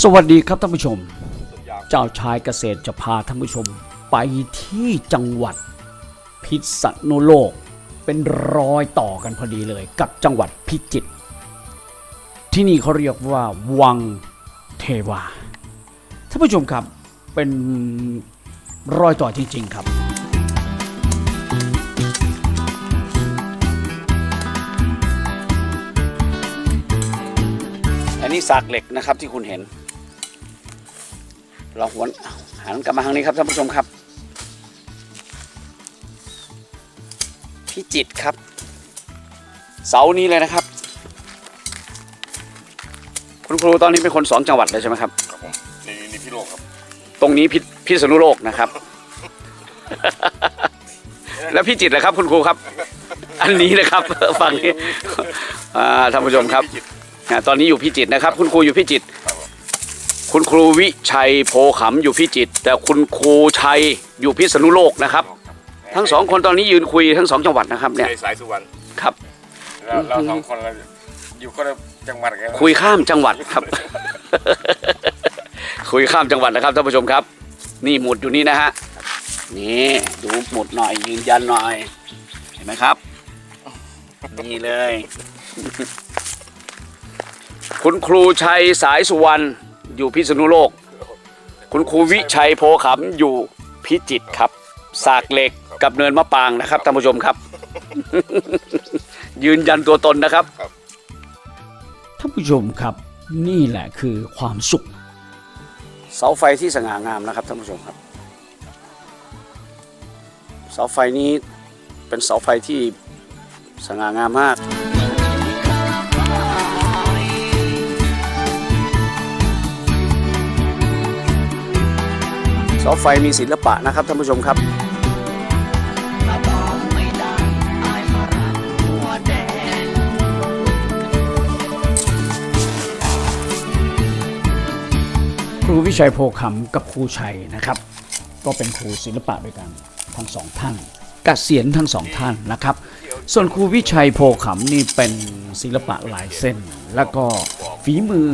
สวัสดีครับท่านผู้ชม เจ้าชายเกษตรจะพาท่านผู้ชม ไปที่จังหวัดพิษณุโลก เป็นรอยต่อกันพอดีเลย กับจังหวัดพิจิตรที่นี่เขาเรียกว่าวังเทวาท่านผู้ชมครับเป็นรอยต่อจริง ๆ ครับ สากเหล็กนะครับที่คุณเห็น เราหวนหันกลับมาทางนี้ครับท่านผู้ชมครับ พิจิตรครับ เสานี้เลยนะครับ คุณครูตอนนี้เป็นคนสองจังหวัดเลยใช่ไหมครับครับผมนี่นี่พี่โลกครับ ตรงนี้พิพิษณุโลกนะครับ แล้วพิจิตรนะครับ คุณครูครับ อันนี้นะครับ ฝั่งนี้อ่าท่านผู้ชมครับอ่าต อนนี้อยู่พิจิตรนะครับ คุณครูอยู่พิจิตรคุณครูวิชัยโพขำอยู่พิจิตรแต่คุณครูชัยอยู่พิษณุโลกนะครับ ทั้งสองคนตอนนี้ยืนคุยทั้งสองจังหวัดนะครับเนี่ยในสายสุวรรณครับแล้วเราสองคนเราอยู่คนละจังหวัดกันคุยข้ามจังหวัดครับ คุยข้ามจังหวัดนะครับท่านผู้ชมครับ นี่หมุดอยู่นี่นะฮะนี่ดูหมุดหน่อยยืนยันหน่อย เห็นไหมครับ นี่เลย คุณครูชัยสายสุวรรณอยู่พิษณุโลก คุณครูวิชัยโพขำอยู่พิจิตรครับ สากเหล็กกับเนินมะปางนะครับท่านผู้ชมครับ ยืนยันตัวตนนะครับท่านผู้ชมครับนี่แหละคือความสุข เสาไฟที่สง่างามนะครับท่านผู้ชมครับ เสาไฟนี้เป็นเสาไฟที่สง่างามมาก เสาไฟมีศิลปะนะครับท่านผู้ชมครับครูวิชัยโพคำกับครูชัยนะครับ ก็เป็นครูศิลปะด้วยกันทั้งสองท่าน กเกษียณทั้งสองท่านนะครับ ส่วนครูวิชัยโพขำนี่เป็นศิลปะลายเส้น แล้วก็ฝีมือ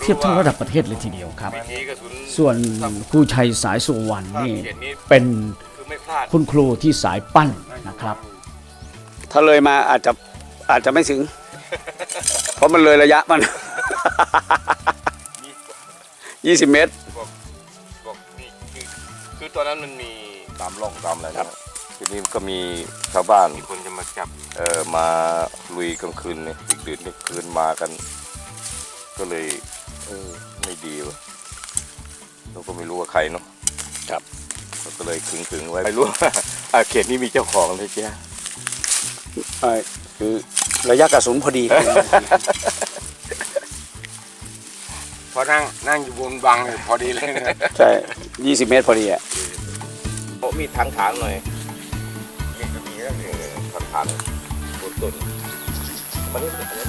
เทียบเท่าระดับประเทศเลยทีเดียวครับวิธีกระสุนส่วนครูชัยสายสุวรรณนี่เป็นคือไม่พลาดคุณครูที่สายปั้นนะครับ ถ้าเลยมาอาจจะอาจจะไม่ถึง เพราะมันเลยระยะมัน 20 เมตร บอกบอกนี่คือคือตอนนั้นมันมีตามร่องตามอะไรครับนะ ทีนี้ก็มีชาวบ้านมีคนจะมาจับเอ่อมาลุยกลางคืนเนี่ยดึกดื่นกลางคืนมากัน ก็เลยเออไม่ดีวะเราก็ไม่รู้ว่าใครเนาะครับเราก็เลยขึงขึงๆไว้ไม่รู้ว่าอ่าเขตนี้มีเจ้าของเลยเจ้าเอ่อคือระยะกระสุนพอดีพอนั่งนั่งอยู่บนบังเนี่ยพอดีเลยนะ ใช่20เมตรพอดีอะ โอ้มีทางถางหน่อยมีก็มีแล้ว เนี่ยทางถางต้นต้นมันนี่อันนี้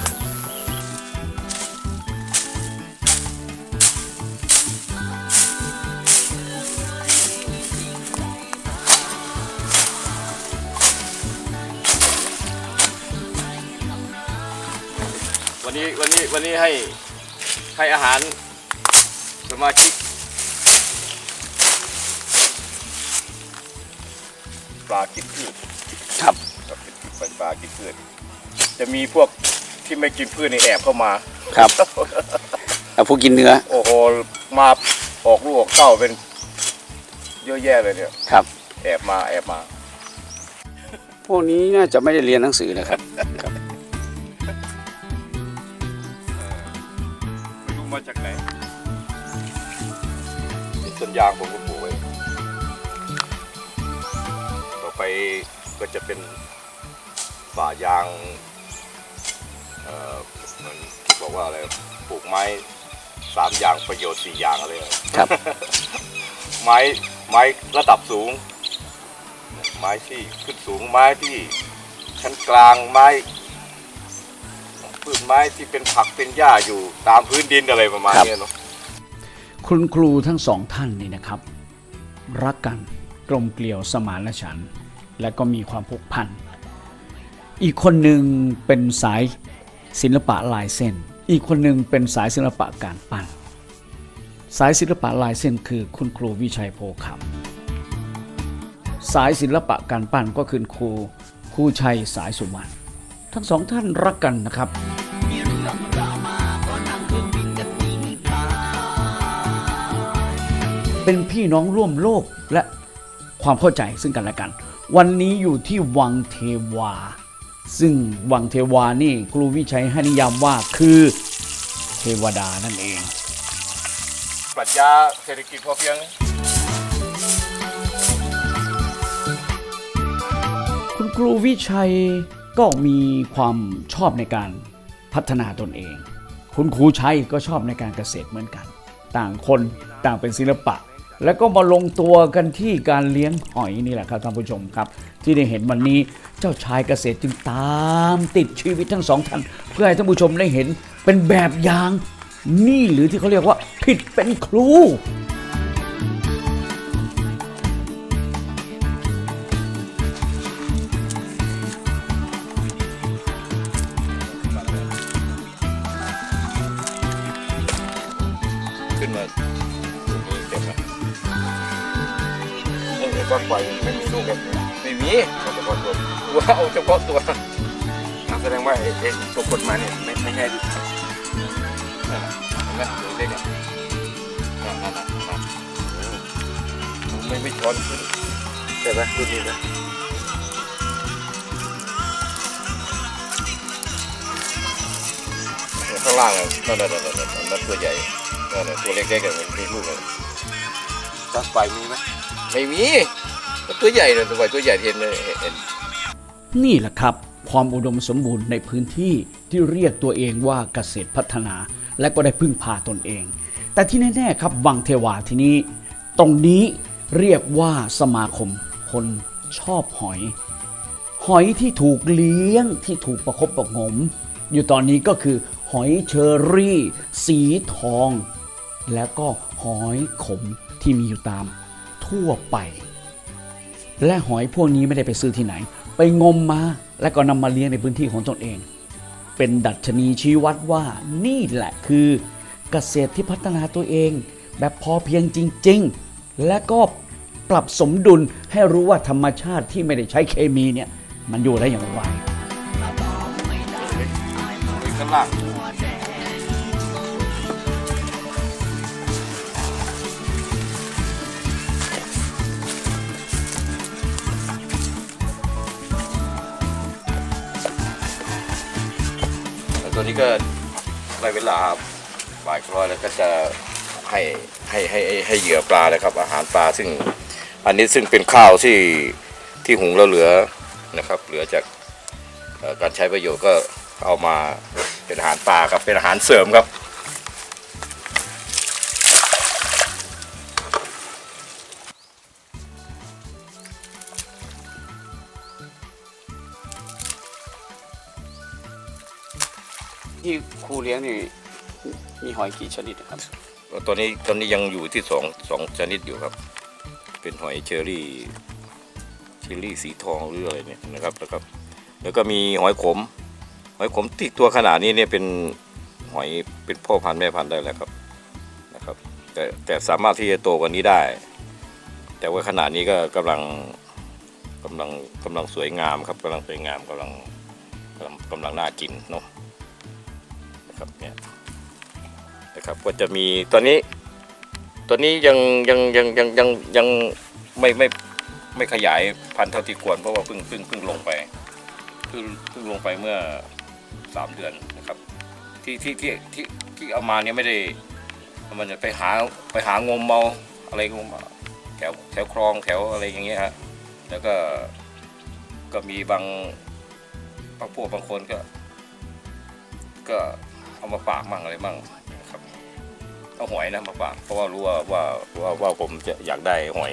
วันนี้วันนี้วันนี้ให้ให้อาหารสมาชิกปลากินพืช ครับครับเป็นปลากินพืชจะมีพวกที่ไม่กินพืชนี่แอบเข้ามาครับแล้วผู้กินเนื้อ โอ้โหมาออกลูกออกเต้าเป็นเยอะแยะเลยเนี่ยครับ แอบมาแอบมา พวกนี้น่าจะไม่ได้เรียนหนังสือนะครับครับไม่รู้มาจากไหนนี่ต้นยางผมก็ปลูกไว้ต่อไป ก็จะเป็นป่ายางเอ่อเหมือนบอกว่าอะไรปลูกไม้สามอย่างประโยชน์สี่อย่างอะไรอะครับ ไม้ไม้ระดับสูง ไม้ที่ขึ้นสูงไม้ที่ชั้นกลางไม้พืชไม้ที่เป็นผักเป็นหญ้าอยู่ตามพื้นดินอะไรประมาณครับเนี้ยเนาะคุณครูทั้งสองท่านนี่นะครับ รักกันกลมเกลียวสมานฉันท์ และก็มีความผูกพัน อีกคนหนึ่งเป็นสายศิลปะลายเส้น อีกคนหนึ่งเป็นสายศิลปะการปั้น สายศิลปะลายเส้นคือคุณครูวิชัยโพคำสายศิลปะการปั้นก็คือครูครูชัยสายสุวรรณทั้งสองท่านรักกันนะครับเป็นพี่น้องร่วมโลกและความเข้าใจซึ่งกันและกัน วันนี้อยู่ที่วังเทวา ซึ่งวังเทวานี่ครูวิชัยให้นิยามว่าคือเทวดานั่นเอง ปรัชญาเศรษฐกิจพอเพียง คุณครูวิชัยก็มีความชอบในการพัฒนาตนเอง คุณครูชัยก็ชอบในการเกษตรเหมือนกัน ต่างคนต่างเป็นศิลปะ แล้วก็มาลงตัวกันที่การเลี้ยงหอยนี่แหละครับท่านผู้ชมครับ ที่ได้เห็นวันนี้เจ้าชายเกษตรจึงตามติดชีวิตทั้งสองท่านเพื่อให้ท่านผู้ชมได้เห็นเป็นแบบอย่าง นี่หรือที่เขาเรียกว่าผิดเป็นครู นี่เดี๋ยวก็ปล่อยไม่มีลูกเลยไม่มีเอาเฉพาะตัวว้าวเฉพาะตัวนั่นแสดงว่าไอ้ตัวกดมาเนี่ยไม่ไม่ใช่ดิเห็นไหมตัวเล็กอะนั่นนั่นนั่นไม่ไม่ช้อนขึ้นใช่ไหมรุ่นนี้นะข้างล่างอะนั่นนั่นนั่นนั่นมันตัวใหญ่นั่นตัวเล็กๆอะมันมีลูกอะตั้งไฟมีไหม ไม่มีตัวใหญ่เลยตัวใหญ่ตัวใหญ่เห็นเลยเห็นนี่แหละครับ ความอุดมสมบูรณ์ในพื้นที่ที่เรียกตัวเองว่าเกษตรพัฒนา และก็ได้พึ่งพาตนเอง แต่ที่แน่ๆครับวังเทวาที่นี้ ตรงนี้เรียกว่าสมาคมคนชอบหอย หอยที่ถูกเลี้ยงที่ถูกประคบประงม อยู่ตอนนี้ก็คือหอยเชอรี่ สีทอง และก็หอยขมที่มีอยู่ตาม ทั่วไป และหอยพวกนี้ไม่ได้ไปซื้อที่ไหน ไปงมมาแล้วก็นำมาเลี้ยงในพื้นที่ของตนเอง เป็นดัชนีชี้วัดว่านี่แหละคือเกษตรที่พัฒนาตัวเอง แบบพอเพียงจริง ๆ และก็ปรับสมดุลให้รู้ว่าธรรมชาติที่ไม่ได้ใช้เคมีเนี่ยมันอยู่ได้อย่างไรข้างล่าง ตัวนี้ก็ได้เวลาบ่ายคล้อยแล้วก็จะให้ให้ให้ให้ให้เหยื่อปลาเลยครับ อาหารปลาซึ่งอันนี้ซึ่งเป็นข้าวที่ที่หุงแล้วเหลือนะครับ เหลือจากการใช้ประโยชน์ก็เอามาเป็นอาหารปลาครับเป็นอาหารเสริมครับ ที่ครูเลี้ยงนี่มีหอยกี่ชนิดครับ ตอนนี้ตอนนี้ยังอยู่ที่สองสองชนิดอยู่ครับ เป็นหอยเชอรี่เชอรี่สีทองหรืออะไรเนี่ยนะครับแล้วก็แล้วก็มีหอยขม หอยขมที่ตัวขนาดนี้เนี่ยเป็นหอยเป็นพ่อพันธุ์แม่พันธุ์ได้แล้วครับนะครับแต่แต่สามารถที่จะโตกว่านี้ได้ แต่ว่าขนาดนี้ก็กำลังกำลังกำลังสวยงามครับกำลังสวยงามกำลังกำลังกำลังน่ากินเนาะ นะครับเนี่ยนะครับก็จะมีตอนนี้ตอนนี้ยังยังยังยังยังยังไม่ไม่ไม่ขยายพันธุ์เท่าที่ควรเพราะว่าเพิ่งเพิ่งเพิ่งลงไปเพิ่งเพิ่งลงไปเมื่อสามเดือนนะครับ ที่ที่ที่ที่ที่เอามาเนี่ยไม่ได้มันจะไปหาไปหางมเมาอะไรงมแถวแถวคลองแถวอะไรอย่างเงี้ยฮะแล้วก็ก็มีบางบางพวกบางคนก็ ก็ เอามาฝากมั่งอะไรมั่งนะครับเอาหอยนะมาฝากเพราะว่ารู้ว่าว่าว่าว่าผมจะอยากได้หอย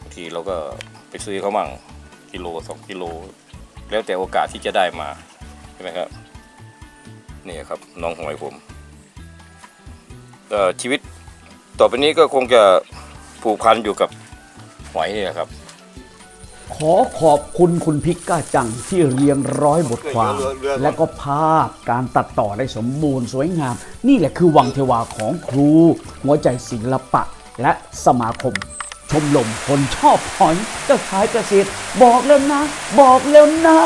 บางทีเราก็ไปซื้อเขามั่งกิโลสองกิโล แล้วแต่โอกาสที่จะได้มาใช่ไหมครับนี่ครับน้องหอยผมชีวิตต่อไปนี้ก็คงจะผูกพันอยู่กับหอยนี่แหละครับ ขอขอบคุณคุณพิกก้าจังที่เรียงร้อยบทความ และก็ภาพการตัดต่อได้สมบูรณ์สวยงาม นี่แหละคือวังเทวาของครู หัวใจศิลปะ และสมาคม ชมรมคนชอบหอยเจ้าชายเกษตรบอกแล้วนะ บอกแล้วนะ